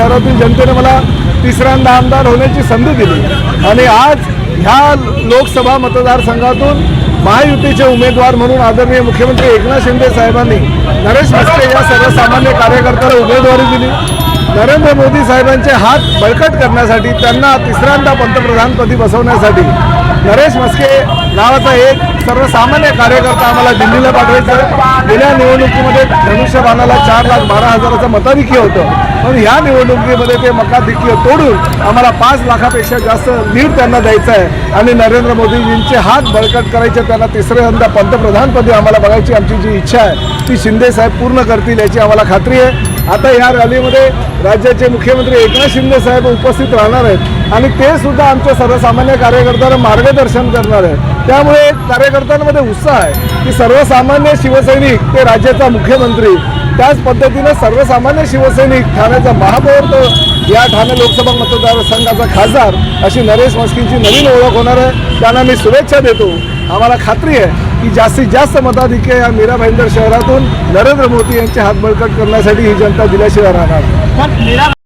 शहरातील जनतेने मला तिसऱ्यांदा आमदार होण्याची संधी दिली. आणि आज ह्या लोकसभा मतदारसंघातून महायुतीचे उमेदवार म्हणून आदरणीय मुख्यमंत्री एकनाथ शिंदे साहेबांनी नरेश मस्के या सर्वसामान्य कार्यकर्त्याला उमेदवारी दिली. नरेंद्र मोदी साहेबांचे हात बळकट करण्यासाठी त्यांना तिसऱ्यांदा पंतप्रधानपदी बसवण्यासाठी नरेश मस्के नावाचा एक सर्वसामान्य कार्यकर्ता आम्हाला दिल्लीला पाठवायचा. आहे. गेल्या निवडणुकीमध्ये धनुष्यबाणाला चार लाख बारा हजाराचं मताधिक्य होतं. पण ह्या निवडणुकीमध्ये ते मताधिक्य तोडून आम्हाला पाच लाखापेक्षा जास्त लीड त्यांना द्यायचं आहे. आणि नरेंद्र मोदीजींचे हात बळकट करायचे त्यांना तिसऱ्यांदा पंतप्रधानपदी आम्हाला बघायची आमची जी इच्छा आहे ती शिंदे साहेब पूर्ण करतील याची आम्हाला खात्री आहे. आता ह्या रॅलीमध्ये राज्याचे मुख्यमंत्री एकनाथ शिंदे साहेब उपस्थित राहणार आहेत आणि ते सुद्धा आमच्या सर्वसामान्य कार्यकर्त्यांना मार्गदर्शन करणार आहेत. त्यामुळे कार्यकर्त्यांमध्ये उत्साह आहे की सर्वसामान्य शिवसैनिक ते राज्याचा मुख्यमंत्री त्याच पद्धतीनं सर्वसामान्य शिवसैनिक ठाण्याचा महापौर तो या ठाणे लोकसभा मतदारसंघाचा खासदार अशी नरेश मस्कींची नवीन ओळख होणार आहे. त्यांना मी शुभेच्छा देतो. आम्हाला खात्री आहे की जास्तीत जास्त मताधिक्य या मीरा भाईंदर शहरातून नरेंद्र मोदी यांचे हात बळकट करण्यासाठी ही जनता दिल्याशिवाय राहणार